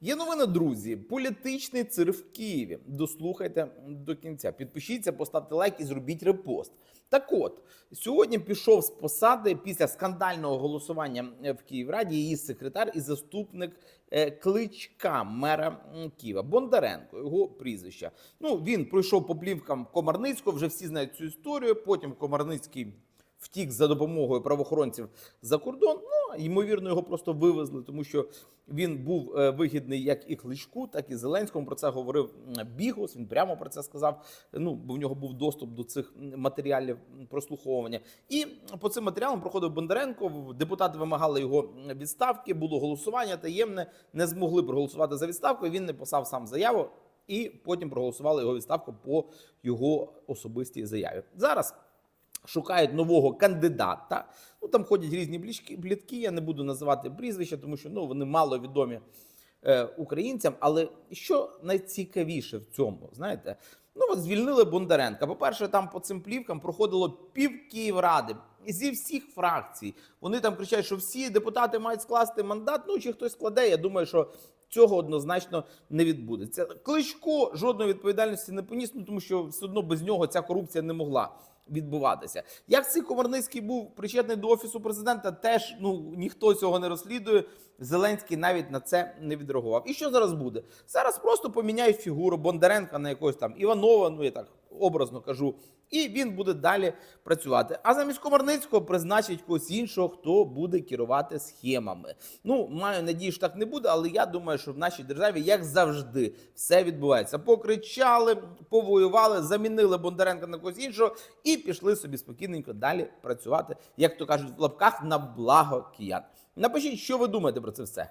Є новина, друзі. Політичний цир в Києві. Дослухайте до кінця. Підпишіться, поставте лайк і зробіть репост. Так от сьогодні пішов з посади після скандального голосування в Київраді її секретар і заступник е, кличка мера Києва Бондаренко. Його прізвище. Ну він пройшов по плівкам Комарницького. Вже всі знають цю історію. Потім Комарницький втік за допомогою правоохоронців за кордон. Ну ймовірно, його просто вивезли, тому що він був е, вигідний як і Кличку, так і Зеленському. Про це говорив Бігус. Він прямо про це сказав. Ну бо в нього був доступ до цих матеріалів прослуховування. І по цим матеріалам проходив Бондаренко. Депутати вимагали його відставки. Було голосування таємне. Не змогли проголосувати за відставку. Він не писав сам заяву. І потім проголосували його відставку по його особистій заяві. Зараз шукають нового кандидата. Ну там ходять різні плітки. Я не буду називати прізвища, тому що ну вони мало відомі е, українцям. Але що найцікавіше в цьому, знаєте? Ну от звільнили Бондаренка. По-перше, там по цим плівкам проходило пів Київради зі всіх фракцій. Вони там кричать, що всі депутати мають скласти мандат. Ну чи хтось складе. Я думаю, що цього однозначно не відбудеться. Кличко жодної відповідальності не поніс, ну тому що все одно без нього ця корупція не могла відбуватися. Як цей Комарницький був причетний до офісу президента, теж ну ніхто цього не розслідує. Зеленський навіть на це не відреагував. І що зараз буде? Зараз просто поміняють фігуру Бондаренка на якогось там Іванова, ну я так образно кажу, і він буде далі працювати. А замість Комарницького призначить когось іншого, хто буде керувати схемами. Ну маю надію, що так не буде, але я думаю, що в нашій державі, як завжди, все відбувається. Покричали, повоювали, замінили Бондаренка на когось іншого і пішли собі спокійненько далі працювати, як то кажуть, в лапках на благо киян. Напишіть, що ви думаєте про це все.